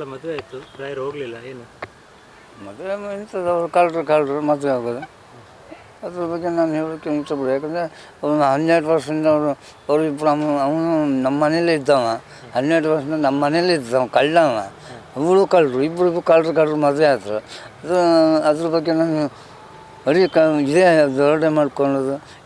ಮದುವೆ ಆಯಿತು. ಹೋಗಲಿಲ್ಲ, ಏನು? ಮದುವೆ ಇಂಥದ್ದು ಅವ್ರು ಕಳ್ಳರು ಕಳ್ಳರು, ಮದುವೆ ಆಗೋದು. ಅದ್ರ ಬಗ್ಗೆ ನಾನು ಹೇಳೋಕ್ಕೆ ಇಷ್ಟಪಡ ಯಾಕಂದರೆ ಅವನು ಹನ್ನೆರಡು ವರ್ಷದಿಂದ ಅವರು ಅವರು ಇಬ್ಬರು ಅವನು ನಮ್ಮ ಮನೇಲೇ ಇದ್ದವ. ಹನ್ನೆರಡು ವರ್ಷದಿಂದ ನಮ್ಮ ಮನೇಲೇ ಇದ್ದವ ಕಳ್ಳವ. ಅವಳು ಕಳ್ಳರು ಇಬ್ಬರು ಇಬ್ಬರು ಕಳ್ಳರು ಕಳ್ಳರು ಮದುವೆ ಆದರು. ಅದು, ಅದ್ರ ಬಗ್ಗೆ ನಾನು ಬರೀ ಕ ಇದೇ ದೊರಡೆ ಮಾಡ್ಕೊಳ್ಳೋದು.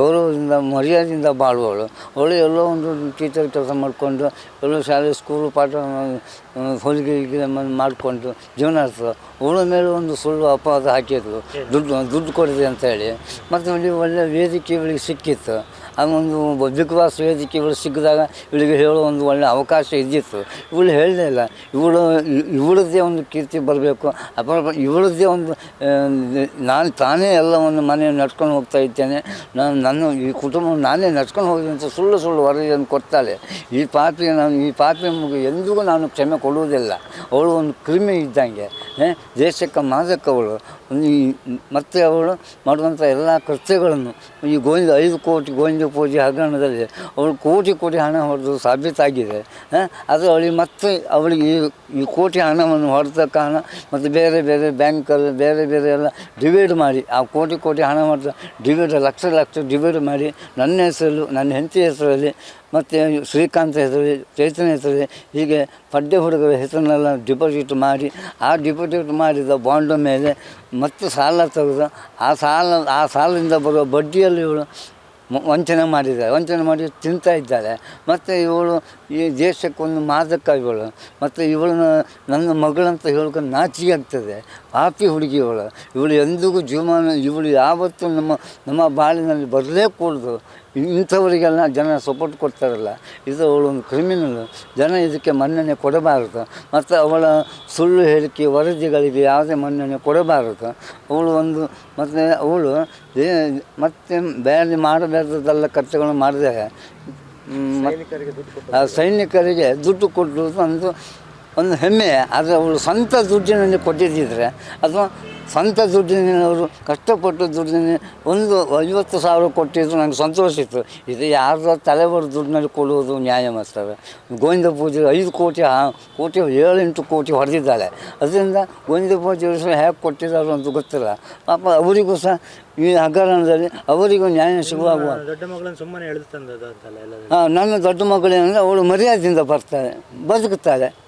ಗೌರವದಿಂದ, ಮರ್ಯಾದೆಯಿಂದ ಬಾಳುವವಳು ಅವಳು ಎಲ್ಲೋ ಒಂದು ಟೀಚರ್ ಕೆಲಸ ಮಾಡಿಕೊಂಡು, ಎಲ್ಲೋ ಶಾಲೆ, ಸ್ಕೂಲು ಪಾಠ ಹೊಲಿಗೆ ಮಾಡಿಕೊಂಡು ಜೀವನ ನಡೆಸ್ತಳು. ಅವಳ ಮೇಲೆ ಒಂದು ಸುಳ್ಳು ಅಪವಾದ ಹಾಕಿದ್ರು. ದುಡ್ಡು ದುಡ್ಡು ಕೊಡಿದೆ ಅಂತೇಳಿ ಮತ್ತು ಇಲ್ಲಿ ಒಳ್ಳೆ ವೇದಿಕೆ ಇವಳಿಗೆ ಸಿಕ್ಕಿತ್ತು. ಆ ಒಂದು ಬಾಸ್ ವೇದಿಕೆ ಇವಳು ಸಿಕ್ಕಿದಾಗ ಇವಳಿಗೆ ಹೇಳೋ ಒಂದು ಒಳ್ಳೆ ಅವಕಾಶ ಇದ್ದಿತ್ತು. ಇವಳು ಹೇಳಲೇ ಇಲ್ಲ. ಇವಳು, ಇವಳದ್ದೇ ಒಂದು ಕೀರ್ತಿ ಬರಬೇಕು. ಅಪರ ಇವಳದ್ದೇ ಒಂದು ನಾನು ತಾನೇ ಒಂದು ಮನೆ ನಡ್ಕೊಂಡು ಹೋಗ್ತಾ ಇದ್ದೇನೆ. ನಾನು, ನನ್ನ ಈ ಕುಟುಂಬ ನಾನೇ ನಡ್ಕೊಂಡು ಅಂತ ಸುಳ್ಳು ಸುಳ್ಳು ವರದಿಯನ್ನು ಕೊಡ್ತಾಳೆ. ಈ ಪಾಪಿಗೆ ನಾನು, ಈ ಮಗು ಎಂದಿಗೂ ನಾನು ಕ್ಷಮೆ ಕೊಡುವುದಿಲ್ಲ. ಅವಳು ಒಂದು ಕ್ರಿಮಿ ಇದ್ದಂಗೆ ದೇಶಕ್ಕೆ ಈ ಮತ್ತು ಅವಳು ಮಾಡುವಂಥ ಎಲ್ಲ ಕೃತ್ಯಗಳನ್ನು, ಈ ಗೋವಿಂದ ಐದು ಕೋಟಿ ಗೋವಿಂದ ಪೂಜೆ ಹಗರಣದಲ್ಲಿ ಅವಳು ಕೋಟಿ ಕೋಟಿ ಹಣ ಹೊಡೆದು ಸಾಬೀತಾಗಿದೆ ಅದು ಅವಳಿಗೆ ಮತ್ತೆ ಅವಳಿಗೆ ಈ ಈ ಕೋಟಿ ಹಣವನ್ನು ಹೊಡೆದ ಕಾರಣ ಮತ್ತು ಬೇರೆ ಬೇರೆ ಬ್ಯಾಂಕಲ್ಲಿ ಬೇರೆ ಬೇರೆ ಎಲ್ಲ ಡಿವೈಡ್ ಮಾಡಿ, ಆ ಕೋಟಿ ಕೋಟಿ ಹಣ ಹೊಡೆದ ಡಿವೈಡ್ ಲಕ್ಷ ಲಕ್ಷ ಡಿವೈಡ್ ಮಾಡಿ ನನ್ನ ಹೆಸರು ನನ್ನ ಹೆಂಡತಿ ಹೆಸರಲ್ಲಿ ಮತ್ತು ಶ್ರೀಕಾಂತ್ ಹೆಸರಲ್ಲಿ, ಚೈತನ್ಯ ಹೆಸರಲ್ಲಿ ಹೀಗೆ ಪಡ್ಡೆ ಹುಡುಗರ ಹೆಸರನ್ನೆಲ್ಲ ಡಿಪಾಸಿಟ್ ಮಾಡಿ, ಆ ಡಿಪಾಸಿಟ್ ಮಾಡಿದ ಬಾಂಡ್ ಮೇಲೆ ಮತ್ತೆ ಸಾಲ ತೆಗೆದು ಆ ಸಾಲ, ಆ ಸಾಲದಿಂದ ಬರುವ ಬಡ್ಡಿಯಲ್ಲಿ ಇವಳು ವಂಚನೆ ಮಾಡಿದ್ದಾಳೆ. ವಂಚನೆ ಮಾಡಿ ತಿಂತಾ ಇದ್ದಾಳೆ. ಮತ್ತು ಇವಳು ಈ ದೇಶಕ್ಕೊಂದು ಇವಳು ಮತ್ತು ಇವಳನ್ನ ನನ್ನ ಮಗಳಂತ ಹೇಳ್ಕೊಂಡು ನಾಚಿಕೆ ಆಗ್ತದೆ ಪಾಪಿ ಹುಡುಗಿ ಇವಳು ಎಂದಿಗೂ ಜೀವಮಾನ, ಇವಳು ಯಾವತ್ತೂ ನಮ್ಮ ನಮ್ಮ ಬಾಳಿನಲ್ಲಿ ಬರಲೇ ಕೂಡದು. ಇಂಥವರಿಗೆಲ್ಲ ಜನ ಸಪೋರ್ಟ್ ಕೊಡ್ತಾರಲ್ಲ. ಇದು ಅವಳೊಂದು ಕ್ರಿಮಿನಲ್ ಜನ ಇದಕ್ಕೆ ಮನ್ನಣೆ ಕೊಡಬಾರದು. ಮತ್ತು ಅವಳ ಸುಳ್ಳು ಹೇಳಿಕೆ, ವರದಿಗಳಿಗೆ ಯಾವುದೇ ಮನ್ನಣೆ ಕೊಡಬಾರದು. ಅವಳು ಒಂದು, ಮತ್ತು ಅವಳು ಮತ್ತೆ ಬೇರೆ ಮಾಡಬಾರ್ದಲ್ಲ ಕರ್ತವ್ಯಗಳನ್ನು ಮಾಡಿದಾಗ ಸೈನಿಕರಿಗೆ ದುಡ್ಡು ಕೊಟ್ಟು ಕೊಟ್ಟರು ಒಂದು ಹೆಮ್ಮೆ ಆದರೆ ಅವಳು ಸ್ವಂತ ದುಡ್ಡಿನಲ್ಲಿ ಕೊಟ್ಟಿದ್ದಿದ್ರೆ ಅಥವಾ ಸ್ವಂತ ದುಡ್ಡಿನವರು ಕಷ್ಟಪಟ್ಟು ದುಡ್ಡಿನ ಒಂದು ಐವತ್ತು ಸಾವಿರ ಕೊಟ್ಟಿದ್ರು ನನಗೆ ಸಂತೋಷ ಇತ್ತು. ಇದು ಯಾರ ತಲೆಬರ ದುಡ್ಡಿನಲ್ಲಿ ಕೊಡುವುದು ನ್ಯಾಯ ಮಾಡ್ತಾರೆ ಗೋವಿಂದ ಪೂಜೆ ಐದು ಕೋಟಿ ಆ- ಕೋಟಿ ಏಳೆಂಟು ಕೋಟಿ ಹೊಡೆದಿದ್ದಾಳೆ. ಅದರಿಂದ ಗೋವಿಂದ ಪೂಜೆ ಹೇಗೆ ಕೊಟ್ಟಿದ್ದಾರೆ ಅಂತ ಗೊತ್ತಿಲ್ಲ. ಪಾಪ ಅವರಿಗೂ ಸಹ ಈ ಹಗರಣದಲ್ಲಿ ಅವರಿಗೂ ನ್ಯಾಯ ಸಿಗುವಾಗ ಹಾಂ ನನ್ನ ದೊಡ್ಡ ಮಗಳೇನಂದರೆ ಅವಳು ಮರ್ಯಾದೆಯಿಂದ ಬರ್ತಾಳೆ ಬದುಕುತ್ತಾಳೆ.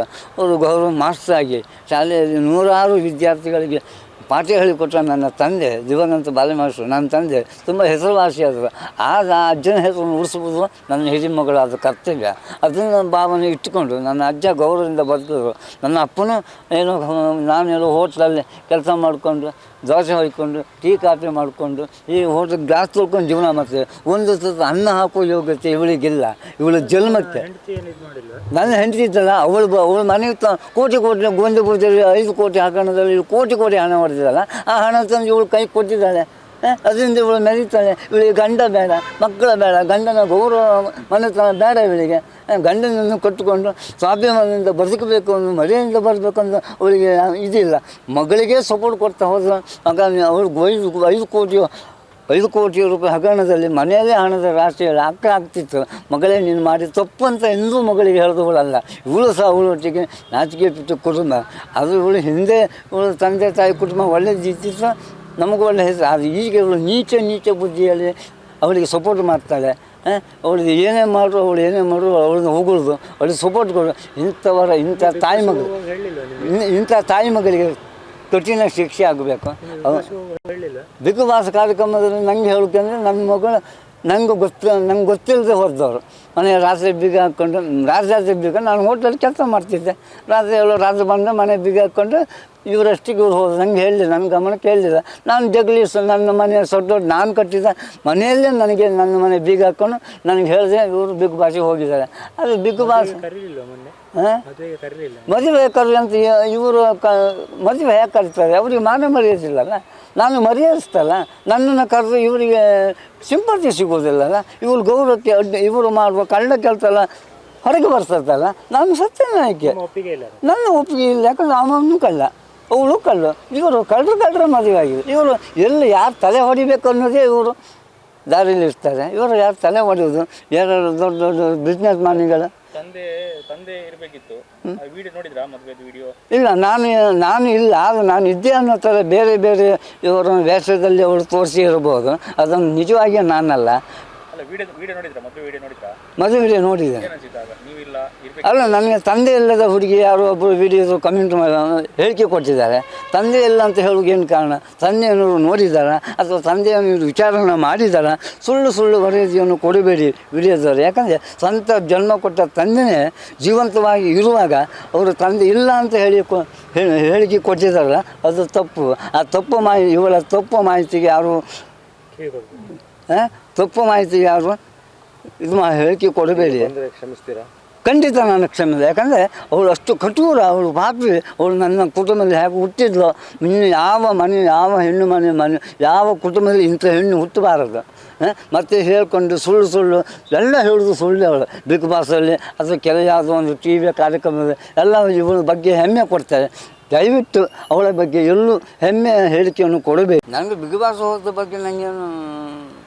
ಅವರು ಗೌರವ ಮಾಸ್ಟರ್ ಆಗಿ ಶಾಲೆಯಲ್ಲಿ ನೂರಾರು ವಿದ್ಯಾರ್ಥಿಗಳಿಗೆ ಪಾಠ ಹೇಳಿಕೊಟ್ಟ ನನ್ನ ತಂದೆ, ದಿವಂಗತ ಬಾಲಮಾಸ್ಟ್ರು, ನನ್ನ ತಂದೆ ತುಂಬ ಹೆಸರುವಾಸಿಯಾದರು. ಆಗ ಆ ಅಜ್ಜನ ಹೆಸರನ್ನು ಉಳಿಸುವುದು ನನ್ನ ಹಿರಿಮಗಳಾದ ಕರ್ತವ್ಯ. ಅದನ್ನು ಭಾವನೆ ಇಟ್ಟುಕೊಂಡು ನನ್ನ ಅಜ್ಜ ಗೌರವದಿಂದ ಬದುಕಿದ್ರು. ನನ್ನ ಅಪ್ಪನೂ ಏನೋ ನಾನೆಲ್ಲೋ ಹೋಟ್ಲಲ್ಲಿ ಕೆಲಸ ಮಾಡಿಕೊಂಡು ದೋಸೆ ಹೊಯ್ಕೊಂಡು ಟೀ ಕಾಫಿ ಮಾಡಿಕೊಂಡು ಈ ಹೋಟೆಲ್ ಗ್ಲಾಸ್ ತೊಳ್ಕೊಂಡು ಜೀವನ ಮಾಡ್ತೇವೆ ಒಂದು ತುತ್ತು ಅನ್ನ ಹಾಕೋ ಯೋಗ್ಯತೆ ಇವಳಿಗಿಲ್ಲ. ಇವಳು ಜನ್ಮಕ್ಕೆ. ನನ್ನ ಹೆಂಡತಿ ಇದ್ದಲ್ಲ ಅವಳು ಬ- ಅವಳು ಮನೆ ತ ಕೋಟಿ ಕೋಟಿ ಗೊಂದು ಕೋಟಿ ಐದು ಕೋಟಿ ಹಗರಣದಲ್ಲಿ ಇವಳು ಕೋಟಿ ಕೋಟಿ ಹಣ ಹೊಡೆದಿದ್ದಲ್ಲ ಆ ಹಣ ತಂದು ಇವಳು ಕೈ ಕೊಟ್ಟಿದ್ದಾಳೆ. ಅದರಿಂದ ಇವಳು ಮೆರೀತಾಳೆ. ಇವಳಿಗೆ ಗಂಡ ಬೇಡ, ಮಕ್ಕಳ ಬೇಡ, ಗಂಡನ ಗೌರವ, ಮನೆತನ ಬೇಡ ಇವಳಿಗೆ. ಗಂಡನನ್ನು ಕಟ್ಟಿಕೊಂಡು ಸ್ವಾಭಿಮಾನದಿಂದ ಬದುಕಬೇಕು ಅನ್ನೋ ಮರೆಯಿಂದ ಬರಬೇಕು ಅಂತ ಅವಳಿಗೆ ಇದಿಲ್ಲ. ಮಗಳಿಗೆ ಸಪೋರ್ಟ್ ಕೊಡ್ತಾ ಹೋದ್ರೆ ಮಗ ಅವಳು ಐದು ಐದು ಕೋಟಿ ಐದು ಕೋಟಿ ರೂಪಾಯಿ ಹಗರಣದಲ್ಲಿ ಮನೆಯಲ್ಲೇ ಹಣದ ರಾಷ್ಟ್ರೀಯ ಅಕ್ಕ ಆಗ್ತಿತ್ತು ಮಗಳೇ, ನೀನು ಮಾಡಿ ತಪ್ಪು ಅಂತ ಎಂದೂ ಮಗಳಿಗೆ ಹೇಳಿದವಳಲ್ಲ. ಇವಳು ಸಹ ಅವಳೊಟ್ಟಿಗೆ ನಾಚಿಕೆ ಬಿಟ್ಟು ಕುಟುಂಬ. ಅದು ಇವಳು ಹಿಂದೆ, ಇವಳು ತಂದೆ, ತಾಯಿ ಕುಟುಂಬ ಒಳ್ಳೆದಿತ್ತು ನಮಗೂ ಒಳ್ಳೆ ಹೆಸರು. ಆದರೆ ಈಗ ಅವಳು ನೀಚ ನೀಚ ಬುದ್ಧಿಯಲ್ಲಿ ಅವಳಿಗೆ ಸಪೋರ್ಟ್ ಮಾಡ್ತಾಳೆ ಅವಳಿಗೆ ಏನೇ ಮಾಡು ಅವಳು ಏನೇ ಮಾಡು ಅವಳನ್ನ ಹೋಗೋದು ಅವಳಿಗೆ ಸಪೋರ್ಟ್ ಕೊಡು. ಇಂಥವರ ಇಂಥ ತಾಯಿ ಮಗಳು ಇಂಥ ತಾಯಿ ಮಗಳಿಗೆ ಕಠಿಣ ಶಿಕ್ಷೆ ಆಗಬೇಕು. ಹೋಗುವಾಗ ಹೇಳಿಲ್ಲ ಬಿಗ್ ಬಾಸ್ ಕಾರ್ಯಕ್ರಮದಲ್ಲಿ ನಂಗೆ ಅಂದರೆ ನನ್ನ ಮಗಳು ನಂಗೆ ಗೊತ್ತ ನಂಗೆ ಗೊತ್ತಿಲ್ಲದೆ ಹೊರದವರು. ಮನೆ ರಾತ್ರಿ ಬೀಗ ಹಾಕ್ಕೊಂಡು ರಾತ್ರಿ ರಾತ್ರಿ ಬೀಗ ನಾನು ಹೋಟ್ಲಲ್ಲಿ ಕೆಲಸ ಮಾಡ್ತಿದ್ದೆ. ರಾತ್ರಿ ಎಲ್ಲ ರಾತ್ರಿ ಬಂದು ಮನೆ ಬೀಗ ಹಾಕ್ಕೊಂಡು ಇವರಷ್ಟಿಗೆ ಇವ್ರು ಹೋದ್ರು. ನಂಗೆ ಹೇಳಿಲ್ಲ ನನ್ನ ಗಮನಕ್ಕೆ ಹೇಳಿಲ್ಲ ನಾನು ಜಗಲಿ ನನ್ನ ಮನೆ ಸೊಡ್ಡ ನಾನು ಕಟ್ಟಿದ ಮನೆಯಲ್ಲೇ ನನಗೆ ನನ್ನ ಮನೆ ಬೀಗ ಹಾಕ್ಕೊಂಡು ನನಗೆ ಹೇಳಿದೆ ಇವರು ಬಿಗ್ ಭಾಷೆಗೆ ಹೋಗಿದ್ದಾರೆ. ಅದು ಬಿಗ್ ಭಾಷೆ ಹಾಂ? ಮದುವೆ ಕರಿ ಅಂತ ಇವರು ಕ ಮದುವೆ ಹೇಗೆ ಕರೀತಾರೆ? ಅವ್ರಿಗೆ ಮಾನ ಮರ್ಯಾದಿಲ್ಲಲ್ಲ ನಾನು ಮರ್ಯಾದಿಸ್ತಲ್ಲ ನನ್ನನ್ನು ಕರೆದು ಇವರಿಗೆ ಸಿಂಪತಿ ಸಿಗೋದಿಲ್ಲಲ್ಲ ಇವ್ರು ಗೌರವಕ್ಕೆ ಅಡ್ಡಿ ಇವರು ಮಾಡುವ ಕಳ್ಳ ಕೆಲಸ ಹೊರಗೆ ಬರ್ತದಲ್ಲ ನಾನು ಸತ್ಯನಾಯಕಿ. ನನ್ನ ಒಪ್ಪಿಗೆ ಇಲ್ಲ. ಯಾಕಂದ್ರೆ ಅವನು ಕಳ್ಳ. ಅವಳು ಕಳ್ಳು. ಇವರು ಕಳ್ಳರು ಕಳ್ಳರ ಮದುವೆ ಆಗಿದೆ. ಇವರು ಎಲ್ಲಿ ಯಾರು ತಲೆ ಹೊಡಿಬೇಕು ಅನ್ನೋದೇ ಇವರು ದಾರಿಲಿ ಇರ್ತಾರೆ. ಇವರು ಯಾರು ತಲೆ ಹೊಡೆಯೋದು ಯಾರು ದೊಡ್ಡ ದೊಡ್ಡ ಬಿಸ್ನೆಸ್ ಮ್ಯಾನ್ಗಳು ತಂದೆ ತಂದೆ ಇರಬೇಕಿತ್ತು. ಇಲ್ಲ ನಾನು ನಾನು ಇಲ್ಲ ಆದರೆ ನಾನು ಇದ್ದೆ ಅನ್ನೋ ಥರ ಬೇರೆ ಬೇರೆ ಇವರ ವ್ಯಾಸದಲ್ಲಿ ಅವರು ತೋರಿಸಿ ಇರ್ಬೋದು. ಅದನ್ನು ನಿಜವಾಗಿ ನಾನಲ್ಲ. ಮದುವೆ ವಿಡಿಯೋ ನೋಡಿದೆ. ಅಲ್ಲ ನನಗೆ ತಂದೆ ಇಲ್ಲದ ಹುಡುಗಿ ಯಾರೋ ಒಬ್ಬರು ವಿಡಿಯೋ ಕಮೆಂಟ್ ಮಾಡಿ ಹೇಳಿಕೆ ಕೊಟ್ಟಿದ್ದಾರೆ. ತಂದೆ ಇಲ್ಲ ಅಂತ ಹೇಳೋಕೆ ಏನು ಕಾರಣ? ತಂದೆಯನ್ನು ನೋಡಿದಾರ ಅಥವಾ ತಂದೆಯನ್ನು ಇವರು ವಿಚಾರಣೆ ಮಾಡಿದಾರ ಸುಳ್ಳು ಸುಳ್ಳು ವರದಿಯನ್ನು ಕೊಡಬೇಡಿ ವಿಡಿಯೋದವರು ಯಾಕಂದರೆ ಸ್ವಂತ ಜನ್ಮ ಕೊಟ್ಟ ತಂದೆನೇ ಜೀವಂತವಾಗಿ ಇರುವಾಗ ಅವರು ತಂದೆ ಇಲ್ಲ ಅಂತ ಹೇಳಿ ಹೇಳಿಕೆ ಕೊಟ್ಟಿದ್ದಾರಲ್ಲ ಅದು ತಪ್ಪು. ಆ ತಪ್ಪು ಮಾಹಿತಿ ಇವಳ ತಪ್ಪು ಮಾಹಿತಿಗೆ ಯಾರು ಹಾಂ? ತಪ್ಪು ಮಾಹಿತಿಗೆ ಯಾರು ಇದು ಮಾ ಹೇಳಿಕೆ ಕೊಡಬೇಡಿ. ಕ್ಷಮಿಸ್ತೀರಾ? ಖಂಡಿತ ನಾನು ಕ್ಷಮಿಸಿದೆ. ಯಾಕಂದರೆ ಅವಳು ಅಷ್ಟು ಕಠೋರ, ಅವಳು ಪಾಪಿ ಅವಳು ನನ್ನ ಕುಟುಂಬದಲ್ಲಿ ಹೇಗೆ ಹುಟ್ಟಿದ್ಲು, ಇನ್ನು ಯಾವ ಮನೆ, ಯಾವ ಹೆಣ್ಣು ಮನೆ ಮನೆ, ಯಾವ ಕುಟುಂಬದಲ್ಲಿ ಇಂಥ ಹೆಣ್ಣು ಹುಟ್ಟಬಾರದು ಮತ್ತೆ ಹೇಳ್ಕೊಂಡು ಸುಳ್ಳು ಸುಳ್ಳು, ಎಲ್ಲ ಹೇಳೋದು ಸುಳ್ಳು ಅವಳು. ಬಿಗ್ ಬಾಸಲ್ಲಿ ಅಥವಾ ಕೆಲ ಯಾವುದೋ ಒಂದು ಟಿ ವಿಯ ಕಾರ್ಯಕ್ರಮದಲ್ಲಿ ಎಲ್ಲ ಇವಳ ಬಗ್ಗೆ ಹೆಮ್ಮೆ ಕೊಡ್ತಾರೆ. ದಯವಿಟ್ಟು ಅವಳ ಬಗ್ಗೆ ಎಲ್ಲೂ ಹೆಮ್ಮೆ, ಹೇಳಿಕೆಯನ್ನು ಕೊಡಬೇಕು ನನಗೆ ಬಿಗ್ ಬಾಸ್ ಹೋದ ಬಗ್ಗೆ ನನಗೇನು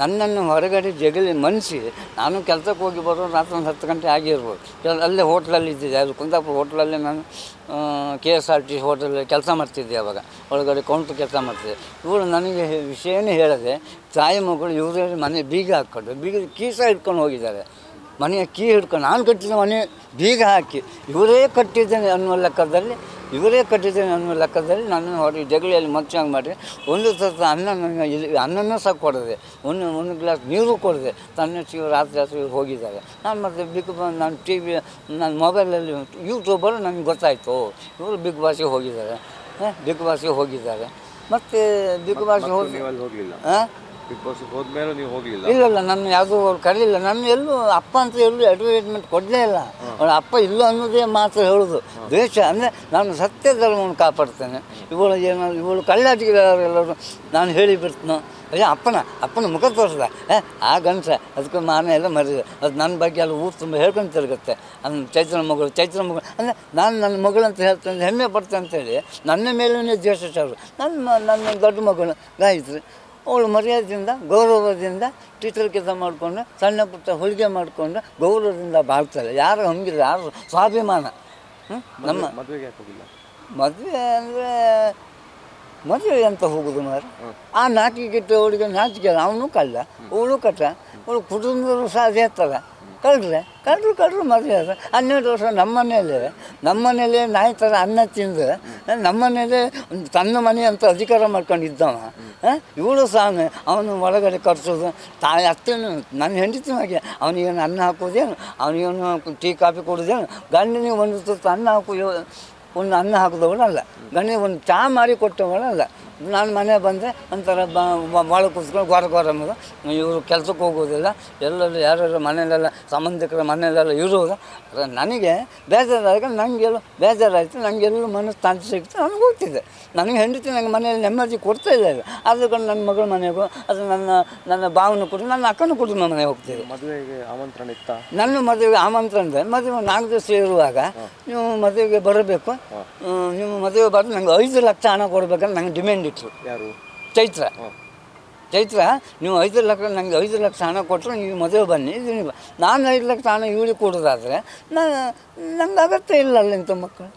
ನನ್ನನ್ನು ಹೊರಗಡೆ ಜಗಲಿ ಮನಸಿ, ನಾನು ಕೆಲಸಕ್ಕೆ ಹೋಗಿ ಬರೋ ರಾತ್ರಿ ಒಂದು ಹತ್ತು ಗಂಟೆ ಆಗಿರ್ಬೋದು. ಅಲ್ಲೇ ಹೋಟ್ಲಲ್ಲಿ ಇದ್ದಿದ್ದೆ. ಅದು ಕುಂದಾಪುರ ಹೋಟ್ಲಲ್ಲೇ ನಾನು ಕೆ ಎಸ್ ಆರ್ ಟಿ ಹೋಟೆಲಲ್ಲಿ ಕೆಲಸ ಮಾಡ್ತಿದ್ದೆ ಅವಾಗ. ಒಳಗಡೆ ಕೌಂಟ್ರ್ ಕೆಲಸ ಮಾಡ್ತಿದ್ದೆ. ಇವಳು ನನಗೆ ವಿಷಯ ವಿಷಯನೇ ಹೇಳದೆ, ತಾಯಿ ಮಗಳು ಇವರೇ ಮನೆ ಬೀಗ ಹಾಕ್ಕೊಂಡು, ಬೀಗ ಕೀಸ ಹಿಡ್ಕೊಂಡು ಹೋಗಿದ್ದಾರೆ. ಮನೆಯ ಕೀ ಹಿಡ್ಕೊಂಡು, ನಾನು ಕಟ್ಟಿದ ಮನೆ ಬೀಗ ಹಾಕಿ, ಇವರೇ ಕಟ್ಟಿದ್ದೇನೆ ಅನ್ನುವ ಲೆಕ್ಕದಲ್ಲಿ ಇವರೇ ಕಟ್ಟಿದ್ದೇನೆ ನನ್ನ ಲೆಕ್ಕದಲ್ಲಿ ನನ್ನನ್ನು ಹೊರಗೆ ಜಗಳಿಯಲ್ಲಿ ಮಚ್ಚಂಗೆ ಮಾಡಿ ಒಂದು ಸತ ಅನ್ನ ನನ್ನ ಇಲ್ಲಿ ಅನ್ನನೂ ಸಹ ಕೊಡದೆ ಒಂದು ಒಂದು ಗ್ಲಾಸ್ ನೀರು ಕೊಡದೆ ತನ್ನ ಶಿವ ರಾತ್ರಿ ರಾತ್ರಿ ಹೋಗಿದ್ದಾರೆ. ನಾನು ಮತ್ತೆ ಬಿಗ್ ಬಾ ನಾನು ಟಿ ವಿ ನನ್ನ ಮೊಬೈಲಲ್ಲಿ ಯೂಟ್ಯೂಬರು ನನಗೆ ಗೊತ್ತಾಯಿತು. ಇವರು ಬಿಗ್ ಬಾಸಿಗೆ ಹೋಗಿದ್ದಾರೆ. ಬಿಗ್ ಬಾಸಿಗೆ ಹೋಗಿದ್ದಾರೆ. ಮತ್ತು ಬಿಗ್ ಬಾಸ್ಗೆ ಹೋಗಿ ಹೋಗ್ಲಿಲ್ಲ? ಹಾಂ? ಬಿಗ್ ಹೋದ್ಮೇಲೆ ನೀವು ಹೋಗಲಿಲ್ಲ. ಇಲ್ಲ ಇಲ್ಲ ನನ್ನ ಯಾವುದೂ ಅವ್ರು ಕರೀಲಿಲ್ಲ. ನನ್ನ ಎಲ್ಲೂ ಅಪ್ಪ ಅಂತ ಎಲ್ಲೂ ಅಡ್ವರ್ಟೈಸ್ಮೆಂಟ್ ಕೊಡಲೇ ಇಲ್ಲ. ಅವಳ ಅಪ್ಪ ಇಲ್ಲ ಅನ್ನೋದೇ ಮಾತ್ರ ಹೇಳೋದು. ದ್ವೇಷ ಅಂದರೆ ನಾನು ಸತ್ಯ ಧರ್ಮವನ್ನು ಕಾಪಾಡ್ತೇನೆ. ಇವಳು ಏನೋ ಇವಳು ಕಳ್ಳಾಟಿಗೆಲ್ಲರೂ ನಾನು ಹೇಳಿ ಬಿಡ್ತೀನೋ. ಅಯ್ಯೋ ಅಪ್ಪನ ಅಪ್ಪನ ಮುಖ ತೋರಿಸ್ದ. ಆ ಗಂಟೆ ಅದಕ್ಕೆ ಮಾನ ಎಲ್ಲ ಮರಿದೆ. ಅದು ನನ್ನ ಬಗ್ಗೆ ಎಲ್ಲ ಊರು ತುಂಬ ಹೇಳ್ಕೊಂಡು ತಿರುಗುತ್ತೆ. ನನ್ನ ಚೈತ್ರ ಮಗಳು ಚೈತ್ರ ಮಗಳು ಅಂದರೆ ನಾನು ನನ್ನ ಮಗಳು ಅಂತ ಹೇಳ್ತೇನೆ ಹೆಮ್ಮೆ ಪಡ್ತೇನೆ ಅಂತೇಳಿ ನನ್ನ ಮೇಲೇ ದ್ವೇಷ ಸಾರು. ನನ್ನ ನನ್ನ ದೊಡ್ಡ ಮಗಳು ಗಾಯತ್ರಿ ಅವಳು ಮರ್ಯಾದೆಯಿಂದ ಗೌರವದಿಂದ ಟೀಚರ್ ಕೆಲಸ ಮಾಡಿಕೊಂಡು ಸಣ್ಣ ಪುಟ್ಟ ಹೊಲಿಗೆ ಮಾಡಿಕೊಂಡು ಗೌರವದಿಂದ ಬಾಳ್ತಾಳೆ. ಯಾರು ಹಂಗಿಲ್ಲ ಯಾರು ಸ್ವಾಭಿಮಾನ. ನಮ್ಮ ಮದುವೆಗೆ ಹೋಗಿಲ್ಲ? ಮದುವೆ ಅಂದರೆ ಮದುವೆ ಅಂತ ಹೋಗುದು ಮಾರ ಆ ನಾಚಿಕೆಟ್ಟು ಅವಳಿಗೆ ನಾಚಿಕೆ ಅವನು ಕಲ್ಲ ಅವಳು ಕಟ್ಟ ಅವಳು ಕುಟುಂಬದವರು ಸಾಧ್ಯ ಅದೇ ಕಳ್ರೆ ಕಳ್ಳರು ಕಳ್ಳರು ಮದುವೆ ಹನ್ನೆರಡು ವರ್ಷ ನಮ್ಮ ಮನೆಯಲ್ಲೇ ನಮ್ಮ ಮನೇಲಿ ನಾಯಿ ಥರ ಅನ್ನ ತಿಂದು ನಮ್ಮ ಒಂದು ತನ್ನ ಮನೆ ಅಂತ ಅಧಿಕಾರ ಮಾಡ್ಕೊಂಡಿದ್ದವ. ಇವಳು ಸಾನು ಅವನು ಒಳಗಡೆ ಕರ್ಸೋದು. ತಾಯಿ ಅತ್ತೇನು, ನನ್ನ ಹೆಂಡತಿ ಹಾಗೆ. ಅವನಿಗೇನು ಅನ್ನ ಹಾಕೋದೇನು ಅವನಿಗೇನು ಟೀ, ಕಾಫಿ ಕೊಡೋದೇನು ಗಂಡನಿಗೆ ಒಂದು ತುತ್ತು ಅನ್ನ ಹಾಕೋ, ಒಂದು ಅನ್ನ ಹಾಕಿದವಳಲ್ಲ. ಗಂಡನಿಗೆ ಒಂದು ಚಹಾ ಮಾರಿ ಕೊಟ್ಟವಳಲ್ಲ. ನಾನು ಮನೆ ಬಂದರೆ ಒಂಥರ ಭಾಳ ಕೂತ್ಕೊಂಡು ಗೋರ ಗೋರ ಅನ್ನೋದು. ಇವರು ಕೆಲಸಕ್ಕೆ ಹೋಗೋದಿಲ್ಲ. ಎಲ್ಲರೂ ಯಾರ್ಯಾರು ಮನೆಯಲ್ಲೆಲ್ಲ ಸಂಬಂಧಿಕರ ಮನೆಯಲ್ಲೆಲ್ಲ ಇರೋದು ಅದ್ರ ನನಗೆ ಬೇಜಾರಾಗ ನನಗೆಲ್ಲೋ ಬೇಜಾರಾಯಿತು ನನಗೆಲ್ಲೂ ಮನಸ್ಸು ತಾಂತಿ ಸಿಗ್ತು ನನಗೆ ಹೋಗ್ತಿದ್ದೆ. ನನಗೆ ಹೆಂಡತಿ ನನಗೆ ಮನೆಯಲ್ಲಿ ನೆಮ್ಮದಿ ಕೊಡ್ತಾ ಇಲ್ಲ ಅದು ಆದ ಕಾರಣ ನನ್ನ ಮಗಳ ಮನೆಗೂ ಅದು ನನ್ನ ನನ್ನ ಭಾವನ ಕೂಡ ನನ್ನ ಅಕ್ಕನ ನನ್ನ ಮನೆಗೆ ಹೋಗ್ತಿದ್ದೆ. ಮದುವೆಗೆ ಆಮಂತ್ರಣ ಇತ್ತ? ನನ್ನ ಮದುವೆಗೆ ಆಮಂತ್ರಣದ ಮದುವೆ ನಾಲ್ಕು ದಿವಸ ಇರುವಾಗ ನೀವು ಮದುವೆಗೆ ಬರಬೇಕು. ನಿಮ್ಮ ನೀವು ಮದುವೆ ಬರೋದು ನಂಗೆ ಐದು ಲಕ್ಷ ಹಣ ಕೊಡ್ಬೇಕಂತ ನಂಗೆ ಡಿಮ್ಯಾಂಡ್ ಇಟ್ಟರು ಯಾರು? ಚೈತ್ರ. ಚೈತ್ರ ನೀವು ಐದು ಲಕ್ಷ ನನಗೆ ಐದು ಲಕ್ಷ ಹಣ ಕೊಟ್ಟರು ನೀವು ಮದುವೆ ಬನ್ನಿ ಇದು ನೀವು. ನಾನು ಐದು ಲಕ್ಷ ಹಣ ಇವಳಿಗೆ ಕೊಡೋದಾದರೆ ನಾನು ನಂಗೆ ಅಗತ್ಯ ಇಲ್ಲ ಅಲ್ಲಿಂತ ಮಕ್ಕಳು.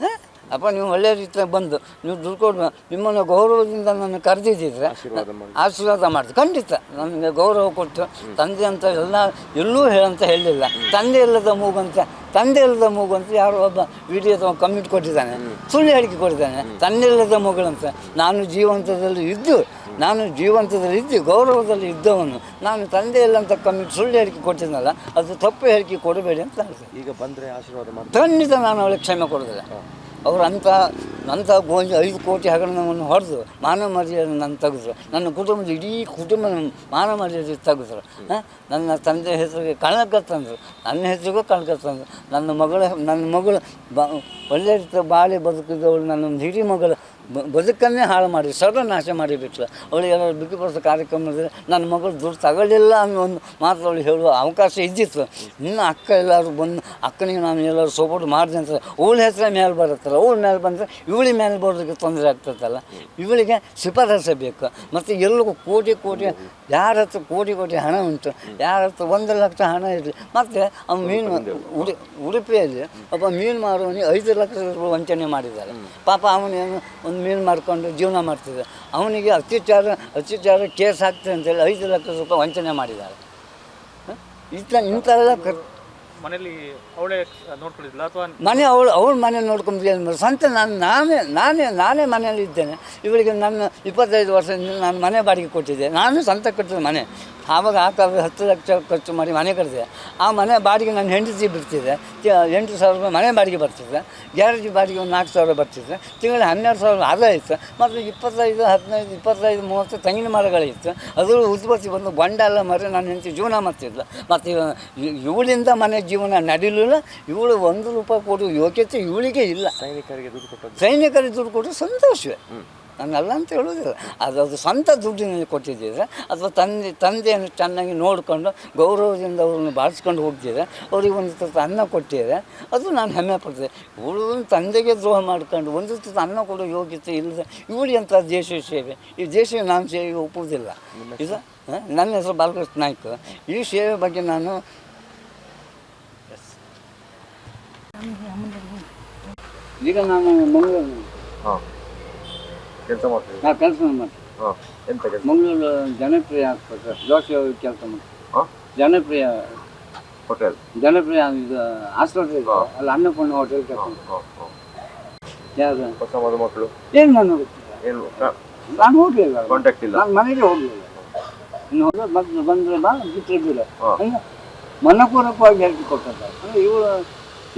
ಹಾಂ? ಅಪ್ಪ ನೀವು ಒಳ್ಳೆಯ ರೀತಿಯಾಗಿ ಬಂದು ನೀವು ದುಡ್ಡು ಕೊಡು ನಿಮ್ಮನ್ನು ಗೌರವದಿಂದ ನನ್ನ ಕರೆದಿದ್ದಿದ್ರೆ ಆಶೀರ್ವಾದ ಮಾಡಿ. ಆಶೀರ್ವಾದ ಮಾಡ್ತೀವಿ. ಖಂಡಿತ ನನಗೆ ಗೌರವ ಕೊಟ್ಟು ತಂದೆ ಅಂತ ಎಲ್ಲ ಎಲ್ಲೂ ಅಂತ ಹೇಳಲಿಲ್ಲ ತಂದೆ ಇಲ್ಲದ ಮೂಗಂತ ತಂದೆ ಇಲ್ಲದ ಮೂಗು ಅಂತ ಯಾರೋ ಒಬ್ಬ ವಿಡಿಯೋ ಕಮಿಟ್ ಕೊಟ್ಟಿದ್ದಾನೆ. ಸುಳ್ಳು ಹೇಳಿಕೆ ಕೊಟ್ಟಿದ್ದಾನೆ. ತಂದೆ ಇಲ್ಲದ ಮೂಗಳಂತ ನಾನು ಜೀವಂತದಲ್ಲಿ ಇದ್ದು ನಾನು ಜೀವಂತದಲ್ಲಿ ಇದ್ದು ಗೌರವದಲ್ಲಿ ಇದ್ದವನು. ನಾನು ತಂದೆ ಇಲ್ಲ ಅಂತ ಕಮಿಟ್ ಸುಳ್ಳು ಹೇಳಿಕೆ ಕೊಟ್ಟಿದ್ದಲ್ಲ ಅದು ತಪ್ಪು ಹೇಳಿಕೆ ಕೊಡಬೇಡಿ ಅಂತ ಈಗ ಬಂದರೆ ಆಶೀರ್ವಾದ ಮಾಡಿ ಖಂಡಿತ ನಾನು ಅವಳಿಗೆ ಕ್ಷಮೆ ಕೊಡೋದಿಲ್ಲ ಅವ್ರು ಅಂಥ ಅಂಥ ಗೋಂಜಿ ಐದು ಕೋಟಿ ಹಗರಣವನ್ನು ಹೊಡೆದು ಮಾನವ ಮರ್ಯಾದೆ ನನ್ನ ತೆಗೆದ್ರು. ನನ್ನ ಕುಟುಂಬದ ಇಡೀ ಕುಟುಂಬ ಮಾನವ ಮರ್ಯಾದೆ ತೆಗೆದ್ರು. ನನ್ನ ತಂದೆ ಹೆಸರಿಗೆ ಕಣಕ ತಂದರು. ನನ್ನ ಹೆಸರಿಗೂ ಕಣಕ ತಂದರು. ನನ್ನ ಮಗಳ, ನನ್ನ ಮಗಳು ಬ, ಒಳ್ಳೆ ರೀತಿಯ ಬಾಳೆ ಬದುಕಿದವಳು, ನನ್ನ ಹಿರಿ ಮಗಳ ಬ- ಬದುಕನ್ನೇ ಹಾಳು ಮಾಡಿ ಸರ್ವನಾಶ ಮಾಡಿಬಿಟ್ಲು ಅವಳು ಬಿಕ್ಕು ಬಿಗಿಪಡಿಸೋ ಕಾರ್ಯಕ್ರಮದಲ್ಲಿ ನನ್ನ ಮಗಳು ದುಡ್ಡು ತಗೊಳ್ಳಿಲ್ಲ ಅನ್ನೋ ಒಂದು ಮಾತು ಅವಳು ಹೇಳುವ ಅವಕಾಶ ಇದ್ದಿತ್ತು. ಇನ್ನು ಅಕ್ಕ ಎಲ್ಲರೂ ಬಂದು, ಅಕ್ಕನಿಗೆ ನಾನು ಎಲ್ಲರೂ ಸಪೋರ್ಟ್ ಮಾಡಿದೆ ಅಂತ ಅವಳ ಹೆಸರೇ ಮೇಲೆ ಬರುತ್ತಲ್ಲ ಅವಳ ಮೇಲೆ ಬಂದರೆ ಇವಳಿ ಮೇಲೆ ಬರೋದಕ್ಕೆ ತೊಂದರೆ ಆಗ್ತದಲ್ಲ. ಇವಳಿಗೆ ಶಿಫಾರಸೆ ಬೇಕು. ಮತ್ತು ಎಲ್ಲರಿಗೂ ಕೋಟಿ ಕೋಟಿ, ಯಾರ ಹತ್ರ ಕೋಟಿ ಕೋಟಿ ಹಣ ಉಂಟು. ಯಾರ ಹತ್ರ ಒಂದು ಲಕ್ಷ ಹಣ ಇರಲಿ. ಮತ್ತು ಅವ್ನು ಮೀನು ಉಡಿ, ಉಡುಪಿಯಲ್ಲಿ ಒಬ್ಬ ಮೀನು ಮಾರುವವನಿಗೆ ಐದು ಲಕ್ಷ ರೂಪಾಯಿ ವಂಚನೆ ಮಾಡಿದ್ದಾರೆ. ಪಾಪ ಅವನೇನು ಒಂದು ಮೀನು ಮಾಡಿಕೊಂಡು ಜೀವನ ಮಾಡ್ತಿದ್ದ ಅವನಿಗೆ ಅತ್ಯಾಚಾರ ಅತ್ಯಾಚಾರ ಕೇಸ್ ಆಗ್ತದೆ ಅಂತೇಳಿ ಐದು ಲಕ್ಷ ರೂಪಾಯಿ ವಂಚನೆ ಮಾಡಿದ್ದಾರೆ? ಇಂಥ ಇಂಥವೆಲ್ಲ ಮನೆಯಲ್ಲಿ ಮನೇಲಿ ಅವಳೇ ನೋಡ್ಕೊಂಡಿದ್ಲ ಅಥವಾ ಮನೆ ಅವಳು ಅವಳ ಮನೆ ನೋಡ್ಕೊಂಡು ಸಂತ ಸ್ವಂತ ನಾನು ನಾನೇ ನಾನೇ ನಾನೇ ಮನೆಯಲ್ಲಿ ಇದ್ದೇನೆ ಇವಳಿಗೆ ನನ್ನ ಇಪ್ಪತ್ತೈದು ವರ್ಷದಿಂದ ನಾನು ಮನೆ ಬಾಡಿಗೆ ಕೊಟ್ಟಿದ್ದೆ. ನಾನು ಸ್ವಂತ ಕಟ್ಟಿದ ಮನೆ. ಆವಾಗ ಆ ಕಾಲದಲ್ಲಿ ಹತ್ತು ಲಕ್ಷ ಖರ್ಚು ಮಾಡಿ ಮನೆ ಕಟ್ಟಿದೆ ಆ ಮನೆ ಬಾಡಿಗೆ ನನ್ನ ಹೆಂಡತಿ ಬಿಡ್ತಿದ್ದೆ ತಿ- ಎಂಟು ಸಾವಿರ ರೂಪಾಯಿ ಮನೆ ಬಾಡಿಗೆ ಬರ್ತಿದ್ದೆ ಗ್ಯಾರೇಜ್ ಬಾಡಿಗೆ ಒಂದು ನಾಲ್ಕು ಸಾವಿರ ಬರ್ತಿದ್ದೆ ತಿಂಗಳು ಹನ್ನೆರಡು ಸಾವಿರ ಆದಾಯ ಇತ್ತು ಮತ್ತು ಇಪ್ಪತ್ತೈದು ಹದಿನೈದು ಇಪ್ಪತ್ತೈದು ಮೂವತ್ತು ತೆಂಗಿನ ಮರಗಳಿತ್ತು. ಅದರ ಉತ್ಪತ್ತಿ ಬಂದು ಬಂಡ ಎಲ್ಲ ಮರೆ ನನ್ನ ಹೆಂಡತಿ ಜೀವನ ಮಾಡ್ತಿದ್ಲು. ಮತ್ತು ಇವಳಿಂದ ಮನೆ ಜೀವನ ನಡೀಲಿಲ್ಲ. ಇವಳು ಒಂದು ರೂಪಾಯಿ ಕೊಡು ಯೋಗ್ಯತೆ ಇವಳಿಗೆ ಇಲ್ಲ. ಸೈನಿಕರಿಗೆ ದುಡ್ಡು ಕೊಟ್ಟು ಸೈನಿಕರಿಗೆ ದುಡ್ಡು ಕೊಟ್ಟು ಸಂತೋಷವೇ. ನಾನಲ್ಲ ಅಂತ ಹೇಳುವುದಿಲ್ಲ ಅದು ಅದು ಸ್ವಂತ ದುಡ್ಡಿನಲ್ಲಿ ಕೊಟ್ಟಿದ್ದಿದ್ರೆ ಅಥವಾ ತಂದೆ ತಂದೆಯನ್ನು ಚೆನ್ನಾಗಿ ನೋಡಿಕೊಂಡು ಗೌರವದಿಂದ ಅವ್ರನ್ನ ಬಾಳಿಸ್ಕೊಂಡು ಹೋಗ್ತಿದ್ರೆ ಅವ್ರಿಗೆ ಒಂದು ತುತ್ತು ಅನ್ನ ಕೊಟ್ಟಿದ್ರೆ ಅದು ನಾನು ಹೆಮ್ಮೆ ಪಡ್ತಿದ್ದೆ ಇವಳು ತಂದೆಗೆ ದ್ರೋಹ ಮಾಡ್ಕೊಂಡು ಒಂದು ತುತ್ತು ಅನ್ನ ಕೊಡೋ ಯೋಗ್ಯತೆ ಇಲ್ಲದೆ ಇವಳಿ ಅಂತ ದೇಶ ಸೇವೆ? ಈ ದೇಶ ನಾನು ಸೇವೆ ಒಪ್ಪುವುದಿಲ್ಲ. ಇದು ಹ? ನನ್ನ ಹೆಸರು ಬಾಲಕೃಷ್ಣ ನಾಯ್ಕ. ಈ ಸೇವೆ ಬಗ್ಗೆ ನಾನು ಈಗ ನಾನು ಮಂಗಳೂರು. ಹಾಂ. ಕೆಲಸ ಮಾಡ್ತೀವಿ ನಾ ಕೆಲಸ ಮಾಡ್ತೀವಿ. ಹಾಂ ಎಂತ ಕೆಲಸ? ಮಂಗಳೂರು ಜನಪ್ರಿಯ ಆಸ್ಪತ್ರೆ ಜೋಶಿ ಅವ್ರಿಗೆ ಕೆಲಸ ಮಾಡ್ತೀವಿ ಹಾಂ? ಜನಪ್ರಿಯ ಹೋಟೆಲ್ ಜನಪ್ರಿಯ ಇದು ಆಸ್ಪತ್ರೆ ಇದೆ. ಅಲ್ಲಿ ಅನ್ನಪೂರ್ಣ ಹೋಟೆಲ್ ಕೆಲಸ ಮಾಡ್ತೀವಿ. ಹಾಂ ಹಾಂ. ಯಾವುದು? ಹೊಸ ಮದುಮಕ್ಕಳು ಏನು ನಾನು ಗೊತ್ತಿಲ್ಲ. ಏನು? ನಾನು ಹೋಗಲಿಲ್ಲ. ಕಾಂಟ್ಯಾಕ್ಟ್ ಇಲ್ಲ. ನಾನು ಮನೆಗೆ ಹೋಗಲಿಲ್ಲ. ಇನ್ನು ಹೋದ್ರೆ ಬಂದು ಬಂದರೆ ಬಾ ಬಿಟ್ಟರೆ ಬಿಡ. ಹಾಂ. ಅಂದ್ರೆ ಮನಪೂರ್ವಕವಾಗಿ ಹೇಳಿಕೆ ಕೊಟ್ಟಿದ್ದಾರೆ ಅಂದರೆ ಇವಳು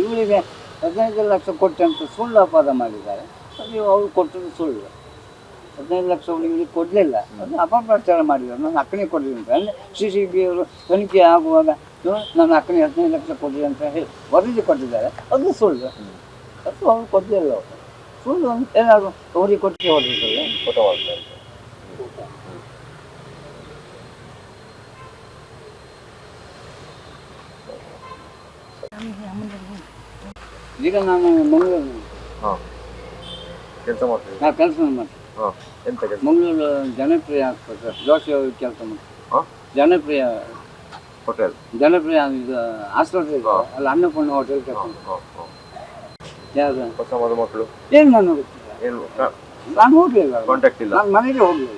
ಇವಳಿಗೆ ಹದಿನೈದು ಲಕ್ಷ ಕೊಟ್ಟೆ ಅಂತ ಸುಳ್ಳು ಅಪಾದ ಮಾಡಿದ್ದಾರೆ. ಅದು ಅವ್ರು ಕೊಟ್ಟದ್ದು ಸುಳ್ಳು. ಹದಿನೈದು ಲಕ್ಷ ಅವಳು ಇವಳಿಗೆ ಕೊಡಲಿಲ್ಲ ಅದು ಅಪಪ್ರಚಾರ ಮಾಡಿದ್ದಾರೆ ನಾನು ಅಕ್ಕನಿಗೆ ಕೊಡಲಿಲ್ಲ ಅಂತ. ಅಂದರೆ ಸಿ ಸಿ ಬಿ ಅವರು ತನಿಖೆ ಆಗುವಾಗ ಇವ್ರು ನನ್ನ ಅಕ್ಕನಿಗೆ ಹದಿನೈದು ಲಕ್ಷ ಕೊಡಿ ಅಂತ ಹೇಳಿ ವರದಿ ಕೊಟ್ಟಿದ್ದಾರೆ. ಅದು ಸುಳ್ಳು. ಅದು ಅವಳು ಕೊಡಲಿಲ್ಲ ಅವರು. ಸುಳ್ಳು ಅಂತ ಏನಾದ್ರು ಅವರಿಗೆ ಕೊಟ್ಟಿಗೆ ಹೊಡೆದಿದ್ದಾರೆ ಫೋಟೋ ಮಾಡ್ತಾ ಇದ್ದಾರೆ ಈಗ ನಾನು ಮಂಗಳೂರು. ಹಾಂ. ಕೆಲಸ ಮಾಡ್ತೀವಿ ನಾ ಕೆಲಸ ಮಾಡ್ತೀನಿ ಹಾಂ ಎಂತ ಕೆಲಸ ಮಂಗಳೂರು ಜನಪ್ರಿಯ ಆಸ್ಪತ್ರೆ ಜೋಶಿ ಅವರು ಕೆಲಸ ಮಾಡ್ತಾರೆ. ಜನಪ್ರಿಯ ಹೋಟೆಲ್ ಜನಪ್ರಿಯ ಇದು ಆಸ್ಪತ್ರೆ ಇದೆ. ಅಲ್ಲಿ ಅನ್ನಪೂರ್ಣ ಹೋಟೆಲ್ ಕೆಲಸ ಹಾಂ ಹೊಸ ಮದುಮಕ್ಕಳು ಏನು ನಾನು ಏನು ನಾನು ಹೋಗಲಿಲ್ಲ. ಕಾಂಟ್ಯಾಕ್ಟ್ ಇಲ್ಲ. ನಾನು ಮನೆಗೆ ಹೋಗಲಿಲ್ಲ.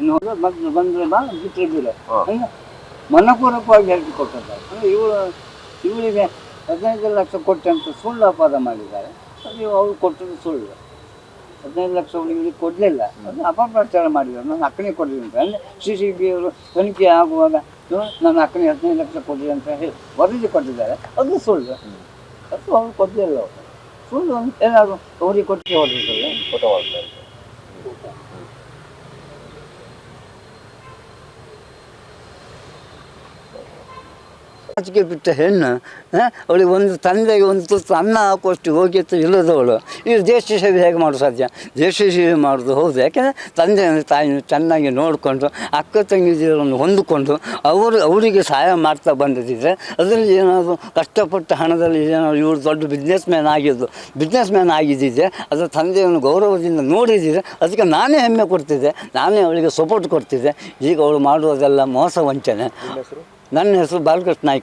ಇನ್ನು ಹೋದ್ರೆ ಬಂದು ಬಂದರೆ ಬಾ ಬಿಟ್ಟರೆ ಬಿಡ. ಹಾಂ. ಅಂದರೆ ಮನಪೂರ್ವಕವಾಗಿ ಹೇಳಿಕೆ ಕೊಟ್ಟಿದ್ದಾರೆ ಅಂದರೆ ಇವಳು ಇವಳಿಗೆ ಹದಿನೈದು ಲಕ್ಷ ಕೊಟ್ಟೆ ಅಂತ ಸುಳ್ಳು ಅಪಾದ ಮಾಡಿದ್ದಾರೆ. ಅದು ಅವ್ರು ಕೊಟ್ಟದ್ದು ಸುಳ್ಳು. ಹದಿನೈದು ಲಕ್ಷ ಇವಳಿಗೆ ಕೊಡಲಿಲ್ಲ. ಅದು ಅಪಪ್ರಚಾರ ಮಾಡಿದರು. ನಾನು ಅಕ್ಕನೇ ಕೊಡಲಿಲ್ಲ ಅಂತ. ಅಂದರೆ ಸಿ ಸಿ ಬಿ ಅವರು ತನಿಖೆ ಆಗುವಾಗ ನನ್ನ ಅಕ್ಕನೇ ಹದಿನೈದು ಲಕ್ಷ ಕೊಡಲಿ ಅಂತ ಹೇಳಿ ವರದಿ ಕೊಟ್ಟಿದ್ದಾರೆ. ಅದು ಸುಳ್ಳು. ಅದು ಅವರು ಕೊಡಲಿಲ್ಲ ಅವರು. ಸುಳ್ಳು ಅಂತ ಏನಾದರೂ ಅವರಿಗೆ ಕೊಟ್ಟಿಗೆ ಹೊಡೆದಿದ್ದಾರೆ. ಇದ್ದಾರೆ ಬಿಟ್ಟ ಹೆಣ್ಣು ಅವಳಿಗೆ ಒಂದು ತಂದೆಗೆ ಒಂದು ತುತ್ತು ಅನ್ನ ಹಾಕುವಷ್ಟು ಯೋಗ್ಯತೆ ಇಲ್ಲದವಳು. ಈ ದೇಶ ಸೇವೆ ಹೇಗೆ ಮಾಡೋದು ಸಾಧ್ಯ? ದೇಶ ಸೇವೆ ಮಾಡೋದು ಹೌದು. ಯಾಕೆಂದರೆ ತಂದೆ ಅಂದರೆ ತಾಯಿನ ಚೆನ್ನಾಗಿ ನೋಡಿಕೊಂಡು ಅಕ್ಕ ತಂಗಿದಿರನ್ನು ಹೊಂದಿಕೊಂಡು ಅವರು ಅವರಿಗೆ ಸಹಾಯ ಮಾಡ್ತಾ ಬಂದಿದ್ದರೆ ಅದರಲ್ಲಿ ಏನಾದರೂ ಕಷ್ಟಪಟ್ಟ ಹಣದಲ್ಲಿ ಏನಾದ್ರು ಇವರು ದೊಡ್ಡ ಬಿಸ್ನೆಸ್ ಮ್ಯಾನ್ ಆಗಿದ್ದು ಬಿಸ್ನೆಸ್ ಮ್ಯಾನ್ ಆಗಿದ್ದಿದ್ದೆ ಅದರ ತಂದೆಯನ್ನು ಗೌರವದಿಂದ ನೋಡಿದ್ದೀರಿ ಅದಕ್ಕೆ ನಾನೇ ಹೆಮ್ಮೆ ಕೊಡ್ತಿದ್ದೆ ನಾನೇ ಅವಳಿಗೆ ಸಪೋರ್ಟ್ ಕೊಡ್ತಿದ್ದೆ. ಈಗ ಅವಳು ಮಾಡುವುದೆಲ್ಲ ಮೋಸ ವಂಚನೆ. ನನ್ನ ಹೆಸರು ಬಾಲಕೃಷ್ಣ ನಾಯ್ಕ.